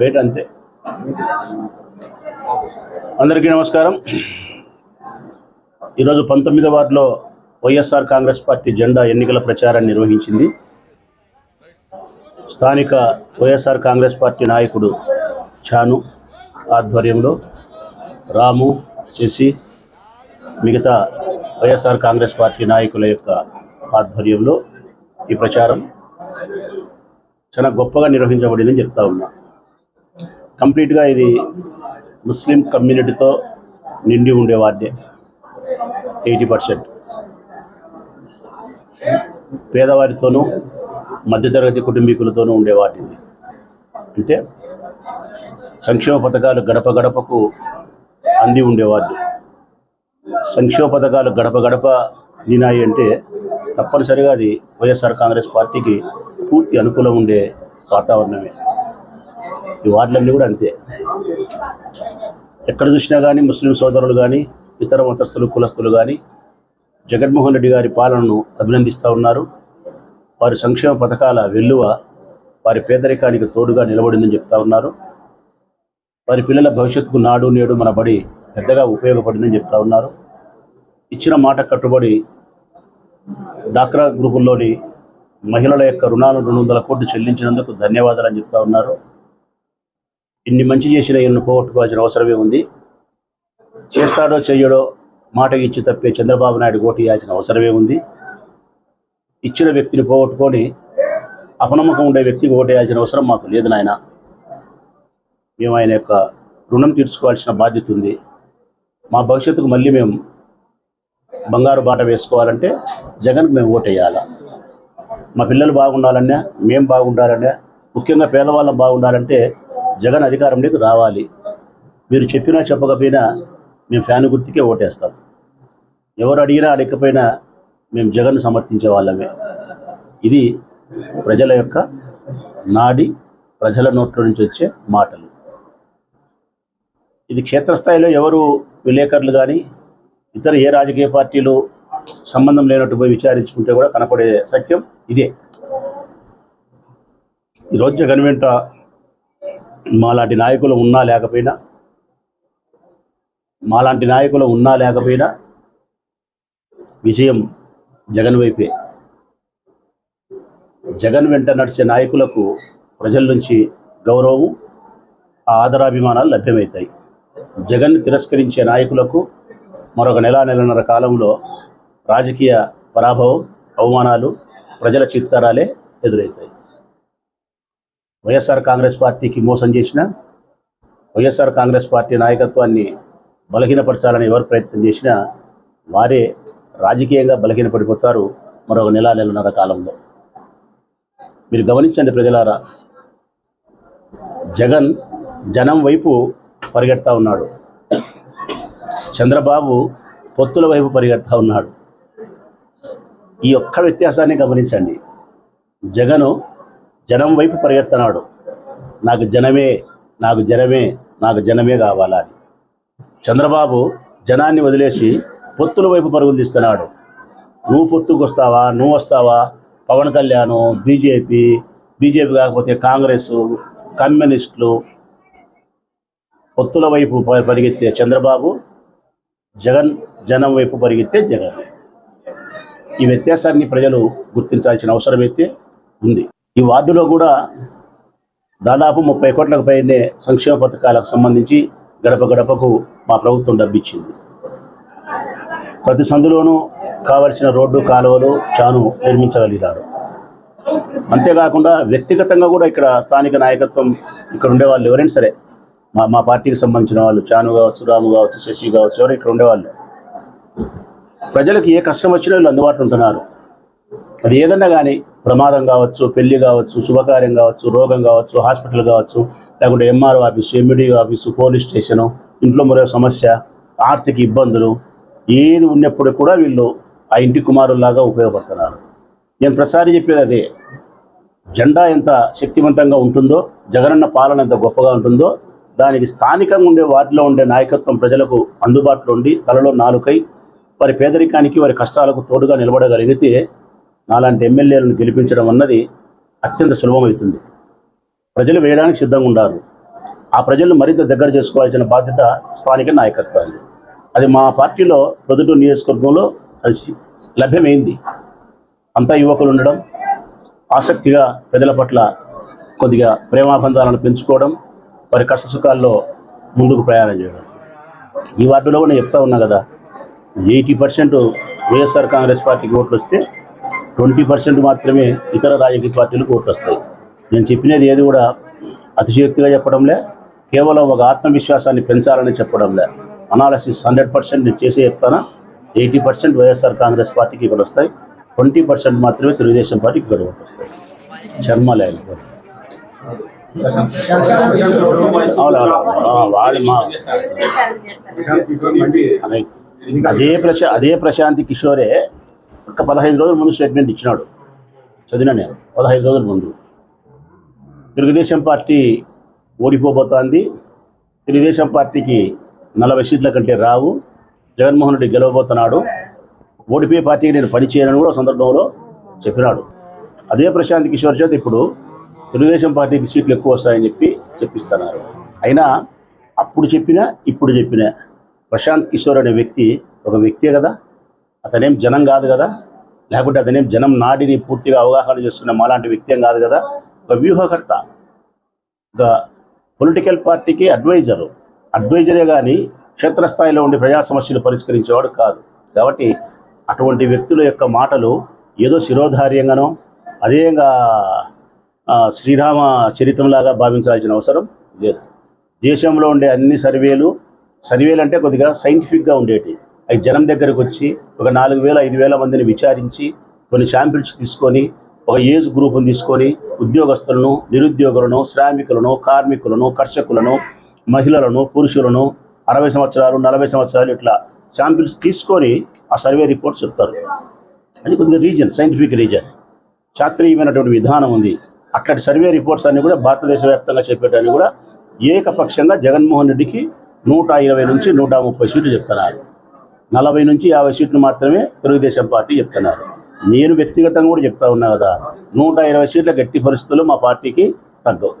బయట అంతే. అందరికీ నమస్కారం. ఈరోజు పంతొమ్మిదో వార్డులో వైఎస్ఆర్ కాంగ్రెస్ పార్టీ జెండా ఎన్నికల ప్రచారాన్ని నిర్వహించింది. స్థానిక వైఎస్ఆర్ కాంగ్రెస్ పార్టీ నాయకుడు చాను ఆధ్వర్యంలో రాము శశి మిగతా వైఎస్ఆర్ కాంగ్రెస్ పార్టీ నాయకుల యొక్క ఆధ్వర్యంలో ఈ ప్రచారం చాలా గొప్పగా నిర్వహించబడిందని చెప్తా ఉన్నా. కంప్లీట్గా ఇది ముస్లిం కమ్యూనిటీతో నిండి ఉండే వార్డే. Eighty percent. పేదవారితోనూ మధ్యతరగతి కుటుంబీకులతోనూ ఉండే వాటిది అంటే సంక్షేమ పథకాలు గడప గడపకు అంది ఉండేవాళ్ళు సంక్షేమ పథకాలు గడప గడప అందినాయి అంటే తప్పనిసరిగా అది వైఎస్ఆర్ కాంగ్రెస్ పార్టీకి పూర్తి అనుకూలం ఉండే వాతావరణమే. ఈ వార్డులన్నీ కూడా అంతే. ఎక్కడ చూసినా కానీ ముస్లిం సోదరులు కానీ ఇతర మతస్థులు కులస్తులు కానీ జగన్మోహన్ రెడ్డి గారి పాలనను అభినందిస్తూ ఉన్నారు. వారి సంక్షేమ పథకాల వెల్లువ వారి పేదరికానికి తోడుగా నిలబడిందని చెప్తా ఉన్నారు. వారి పిల్లల భవిష్యత్తుకు నాడు నేడు మన బడి పెద్దగా ఉపయోగపడిందని చెప్తా ఉన్నారు. ఇచ్చిన మాట కట్టుబడి డాక్రా గ్రూపుల్లోని మహిళల యొక్క రుణాలను రెండు వందల కోట్లు చెల్లించినందుకు ధన్యవాదాలు అని చెప్తా ఉన్నారు. ఇన్ని మంచి చేసిన ఈయనను పోగొట్టుకోవాల్సిన అవసరమే ఉంది. చేస్తాడో చెయ్యడో మాట ఇచ్చి తప్పే చంద్రబాబు నాయుడు ఓటు ఇవ్వాల్సిన అవసరమే ఉంది. ఇచ్చిన వ్యక్తిని పోగొట్టుకొని అపనమ్మకం ఉండే వ్యక్తికి ఓటేయాల్సిన వేయాల్సిన అవసరం మాకు లేదు నాయన. మేము ఆయన యొక్క రుణం తీర్చుకోవాల్సిన బాధ్యత ఉంది. మా భవిష్యత్తుకు మళ్ళీ మేము బంగారు బాట వేసుకోవాలంటే జగన్కి మేము ఓటు మా పిల్లలు బాగుండాలన్నా మేము బాగుండాలన్నా ముఖ్యంగా పేదవాళ్ళం బాగుండాలంటే జగన్ అధికారంలోకి రావాలి. మీరు చెప్పినా చెప్పకపోయినా మేము ఫ్యాన్ గుర్తుకే ఓటేస్తాం. ఎవరు అడిగినా అడగకపోయినా మేము జగన్ సమర్థించే వాళ్ళమే. ఇది ప్రజల యొక్క నాడి ప్రజల నోట్ల నుంచి వచ్చే మాటలు. ఇది క్షేత్రస్థాయిలో ఎవరు విలేకరులు కానీ ఇతర ఏ రాజకీయ పార్టీలు సంబంధం లేనట్టు పోయి విచారించుకుంటే కూడా కనపడే సత్యం ఇదే. ఈరోజు జగన్ వెంట మాలాంటి నాయకులు ఉన్నా లేకపోయినా మాలాంటి నాయకులు ఉన్నా లేకపోయినా విజయం జగన్ వైపే. జగన్ వెంట నడిచే నాయకులకు ప్రజల నుంచి గౌరవం ఆ ఆదరాభిమానాలు లభ్యమవుతాయి. జగన్ తిరస్కరించే నాయకులకు మరొక నెల నెలన్నర కాలంలో రాజకీయ పరాభవం అవమానాలు ప్రజల చిత్తారాలే ఎదురవుతాయి. వైఎస్ఆర్ కాంగ్రెస్ పార్టీకి మోసం చేసిన వైఎస్ఆర్ కాంగ్రెస్ పార్టీ నాయకత్వాన్ని బలహీనపరచాలని ఎవరు ప్రయత్నం చేసినా వారే రాజకీయంగా బలహీనపడిపోతారు. మరొక నెల నెలన్నర కాలంలో. మీరు గమనించండి ప్రజలారా జగన్ జనం వైపు పరిగెడతా ఉన్నాడు. చంద్రబాబు పొత్తుల వైపు పరిగెడతా ఉన్నాడు. ఈ ఒక్క వ్యత్యాసాన్ని గమనించండి. జగను జనం వైపు పరిగెత్తనాడు. నాకు జనమే నాకు జనమే నాకు జనమే కావాలా అని చంద్రబాబు జనాన్ని వదిలేసి పొత్తుల వైపు పరుగులు తీస్తున్నాడు. నువ్వు పొత్తుకు వస్తావా నువ్వు వస్తావా? పవన్ కళ్యాణ్ బీజేపీ బీజేపీ కాకపోతే కాంగ్రెస్ కమ్యూనిస్టులు పొత్తుల వైపు ప- పరిగెత్తే చంద్రబాబు జగన్ జనం వైపు పరిగెత్తే జగన్. ఈ వ్యత్యాసాన్ని ప్రజలు గుర్తించాల్సిన అవసరమైతే ఉంది. ఈ వార్డులో కూడా దాదాపు ముప్పై కోట్లకు పైనే సంక్షేమ పథకాలకు సంబంధించి గడప గడపకు మా ప్రభుత్వం డబ్బిచ్చింది. ప్రతి సందులోనూ కావలసిన రోడ్డు కాలువలు చాను నిర్మించగలిగారు. అంతేకాకుండా వ్యక్తిగతంగా కూడా ఇక్కడ స్థానిక నాయకత్వం ఇక్కడ ఉండే వాళ్ళు ఎవరైనా సరే మా మా పార్టీకి సంబంధించిన వాళ్ళు చాను కావచ్చు రాము కావచ్చు శశి కావచ్చు ఎవరు ఇక్కడ ఉండేవాళ్ళు. ప్రజలకు ఏ కష్టం వచ్చినా వీళ్ళు అందుబాటులో ఉంటున్నారు. అది ఏదన్నా కానీ ప్రమాదం కావచ్చు పెళ్ళి కావచ్చు శుభకార్యం కావచ్చు రోగం కావచ్చు హాస్పిటల్ కావచ్చు లేకుంటే MRO office MED office police station ఇంట్లో మరో సమస్య ఆర్థిక ఇబ్బందులు ఏది ఉన్నప్పుడు కూడా వీళ్ళు ఆ ఇంటి కుమారుల్లాగా ఉపయోగపడుతున్నారు. నేను ప్రసారి చెప్పేది అదే. జెండా ఎంత శక్తివంతంగా ఉంటుందో జగనన్న పాలన ఎంత గొప్పగా ఉంటుందో దానికి స్థానికంగా ఉండే వాటిలో ఉండే నాయకత్వం ప్రజలకు అందుబాటులో ఉండి తలలో నాలుకై వారి పేదరికానికి వారి కష్టాలకు తోడుగా నిలబడగలిగితే నాలాంటి ఎమ్మెల్యేలను గెలిపించడం అన్నది అత్యంత సులభమవుతుంది. ప్రజలు వేయడానికి సిద్ధంగా ఉండారు. ఆ ప్రజలను మరింత దగ్గర చేసుకోవాల్సిన బాధ్యత స్థానిక నాయకత్వాన్ని అది మా పార్టీలో ప్రొద్దుటూరు నియోజకవర్గంలో అది లభ్యమైంది. అంతా యువకులు ఉండడం ఆసక్తిగా ప్రజల పట్ల కొద్దిగా ప్రేమాబంధాలను పెంచుకోవడం వారి కష్ట సుఖాల్లో ముందుకు ప్రయాణం చేయడం. ఈ వార్డులో కూడా నేను చెప్తా ఉన్నా కదా ఎయిటీ పర్సెంట్ వైఎస్ఆర్ కాంగ్రెస్ పార్టీకి ఓట్లు వస్తే ట్వంటీ పర్సెంట్ మాత్రమే ఇతర రాజకీయ పార్టీలకు ఓట్లు వస్తాయి. నేను చెప్పినది ఏది కూడా అతిశయోక్తిగా చెప్పడంలే కేవలం ఒక ఆత్మవిశ్వాసాన్ని పెంచాలని చెప్పడంలే. అనాలసిస్ హండ్రెడ్ పర్సెంట్ నేను చేసే చెప్తానా? ఎయిటీ పర్సెంట్ వైఎస్ఆర్ కాంగ్రెస్ పార్టీకి ఇక్కడ వస్తాయి ట్వంటీ పర్సెంట్ మాత్రమే తెలుగుదేశం పార్టీకి ఇక్కడ ఓట్లు వస్తాయి. శర్మ లేదు వాడి మా అదే అదే ప్రశా అదే ప్రశాంతి కిషోరే ఒక పదహైదు రోజుల ముందు స్టేట్మెంట్ ఇచ్చినాడు. చదివినా నేను. పదహైదు రోజుల ముందు. తెలుగుదేశం పార్టీ ఓడిపోబోతోంది. తెలుగుదేశం పార్టీకి నలభై సీట్ల కంటే రావు. జగన్మోహన్ రెడ్డి గెలవబోతున్నాడు. ఓడిపోయే పార్టీకి నేను పనిచేయనని కూడా సందర్భంలో చెప్పినాడు. అదే ప్రశాంత్ కిషోర్ చేత ఇప్పుడు తెలుగుదేశం పార్టీకి సీట్లు ఎక్కువ వస్తాయని చెప్పి చెప్పిస్తున్నారు. అయినా అప్పుడు చెప్పినా ఇప్పుడు చెప్పినా ప్రశాంత్ కిషోర్ అనే వ్యక్తి ఒక వ్యక్తే కదా. అతనేం జనం కాదు కదా? లేకుంటే అతనేం జనం నాడిని పూర్తిగా అవగాహన చేసుకున్న మాలాంటి వ్యక్తి ఏం కాదు కదా? ఒక వ్యూహకర్త ఒక పొలిటికల్ పార్టీకి అడ్వైజరు అడ్వైజరే కానీ క్షేత్రస్థాయిలో ఉండి ప్రజా సమస్యలు పరిష్కరించేవాడు కాదు. కాబట్టి అటువంటి వ్యక్తుల యొక్క మాటలు ఏదో శిరోధార్యంగానో అదేగా శ్రీరామ చరిత్రంలాగా భావించాల్సిన అవసరం లేదు. దేశంలో ఉండే అన్ని సర్వేలు సర్వేలు అంటే కొద్దిగా సైంటిఫిక్గా ఉండేటి. అవి జనం దగ్గరకు వచ్చి ఒక నాలుగు వేల ఐదు వేల మందిని విచారించి కొన్ని శాంపిల్స్ తీసుకొని ఒక ఏజ్ గ్రూప్ని తీసుకొని ఉద్యోగస్తులను నిరుద్యోగులను శ్రామికులను కార్మికులను కర్షకులను మహిళలను పురుషులను అరవై సంవత్సరాలు నలభై సంవత్సరాలు ఇట్లా శాంపిల్స్ తీసుకొని ఆ సర్వే రిపోర్ట్స్ చెప్తారు. అది కొద్దిగా రీజన్ సైంటిఫిక్ రీజన్. శాస్త్రీయమైనటువంటి విధానం ఉంది. అట్లాంటి సర్వే రిపోర్ట్స్ అన్ని కూడా భారతదేశ వ్యాప్తంగా చెప్పేటాన్ని కూడా ఏకపక్షంగా జగన్మోహన్ రెడ్డికి నూట ఇరవై నుంచి నూట ముప్పై సీట్లు చెప్తున్నారు. నలభై నుంచి యాభై సీట్లు మాత్రమే తెలుగుదేశం పార్టీ చెప్తున్నారు. నేను వ్యక్తిగతంగా కూడా చెప్తా ఉన్నా కదా నూట ఇరవై సీట్ల గట్టి పరిస్థితులు మా పార్టీకి తగ్గవు.